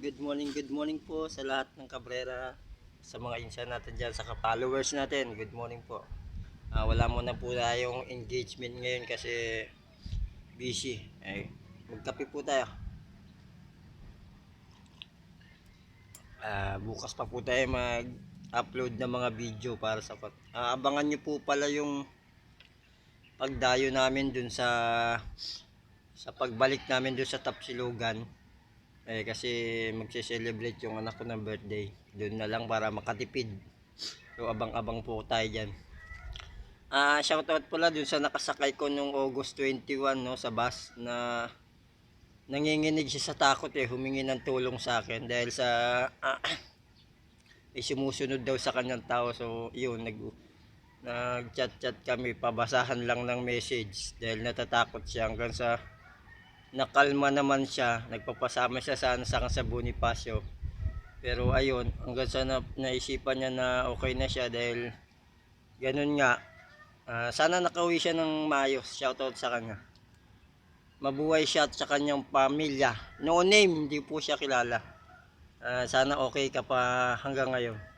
good morning, good morning po sa lahat ng kabrera, sa mga insan natin dyan, sa followers natin, good morning po. Ah, wala muna po tayong engagement ngayon kasi busy. Ay, magkape po tayo. Ah, bukas pa po tayo mag-upload ng mga video para sa Ah, abangan nyo po pala yung pagdayo namin dun sa sa pagbalik namin dun sa Tapsilugan. Eh kasi magse-celebrate yung anak ko ng birthday. Doon na lang para makatipid. So abang-abang po tayo diyan. Ah, shoutout pala dun sa nakasakay ko nung August 21 no sa bus na nanginginig siya sa takot eh humingi ng tulong sa akin dahil sa ah, eh, sumusunod daw sa kanyang tao so yun nag nag-chat-chat kami pabasahan lang ng message dahil natatakot siya hanggang sa nakalma naman siya nagpapasama siya sa sa Bonifacio. Pero ayun hanggang sa na, naisipan niya na okay na siya dahil ganun nga. Ah, sana nakauwi siya ng maayos. Shoutout sa kanya. Mabuhay siya at sa kanyang pamilya. No name hindi po siya kilala. Ah, sana okay ka pa hanggang ngayon